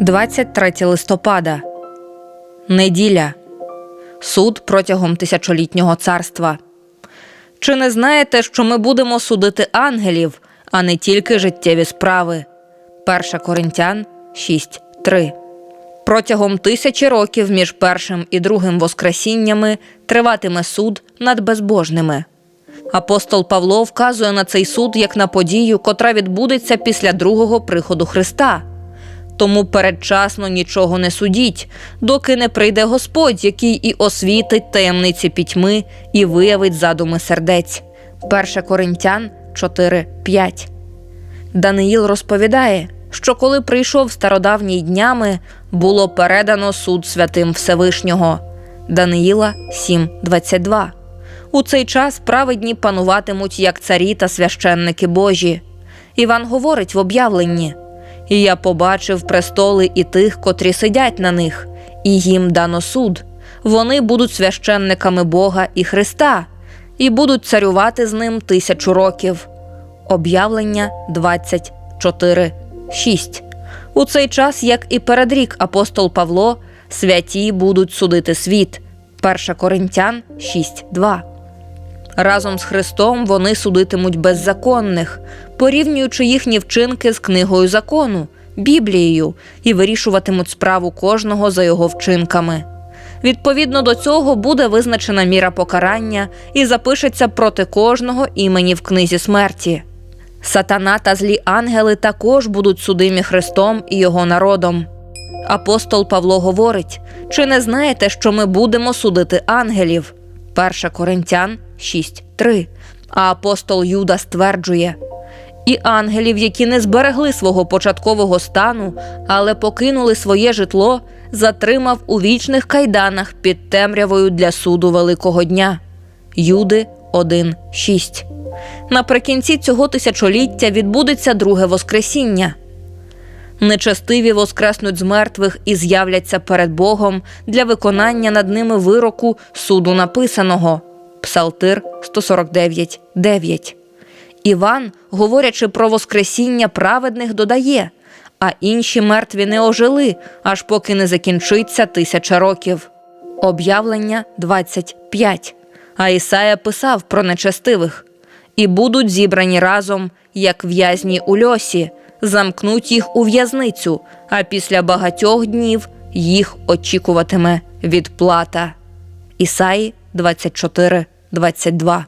23 листопада. Неділя. Суд протягом тисячолітнього царства. Чи не знаєте, що ми будемо судити ангелів, а не тільки життєві справи? 1 Коринтян 6.3 Протягом тисячі років між першим і другим воскресіннями триватиме суд над безбожними. Апостол Павло вказує на цей суд як на подію, котра відбудеться після другого приходу Христа. Тому передчасно нічого не судіть, доки не прийде Господь, який і освітить таємниці пітьми і виявить задуми сердець. 1 Коринтян 4.5 Даниїл розповідає, що коли прийшов стародавній днями, було передано суд святим Всевишнього. Даниїла 7.22 У цей час праведні пануватимуть як царі та священники Божі. Іван говорить в об'явленні. І я побачив престоли і тих, котрі сидять на них, і їм дано суд. Вони будуть священниками Бога і Христа, і будуть царювати з ним тисячу років. Об'явлення 24, 6. У цей час, як і передрік апостол Павло, святі будуть судити світ. 1 Коринтян 6.2 Разом з Христом вони судитимуть беззаконних, порівнюючи їхні вчинки з книгою закону, Біблією, і вирішуватимуть справу кожного за його вчинками. Відповідно до цього буде визначена міра покарання і запишеться проти кожного імені в книзі смерті. Сатана та злі ангели також будуть судимі Христом і його народом. Апостол Павло говорить: чи не знаєте, що ми будемо судити ангелів? 1 Коринтян 6.3. А апостол Юда стверджує: і ангелів, які не зберегли свого початкового стану, але покинули своє житло, затримав у вічних кайданах під темрявою для суду Великого дня. Юди 1.6. Наприкінці цього тисячоліття відбудеться друге Воскресіння. Нечестиві воскреснуть з мертвих і з'являться перед Богом для виконання над ними вироку суду написаного. Псалтир 149.9. Іван, говорячи про Воскресіння праведних, додає, а інші мертві не ожили, аж поки не закінчиться тисяча років. Об'явлення 25. А Ісая писав про нечестивих і будуть зібрані разом, як в'язні у льосі, замкнуть їх у в'язницю, а після багатьох днів їх очікуватиме відплата. Ісаї 24, 22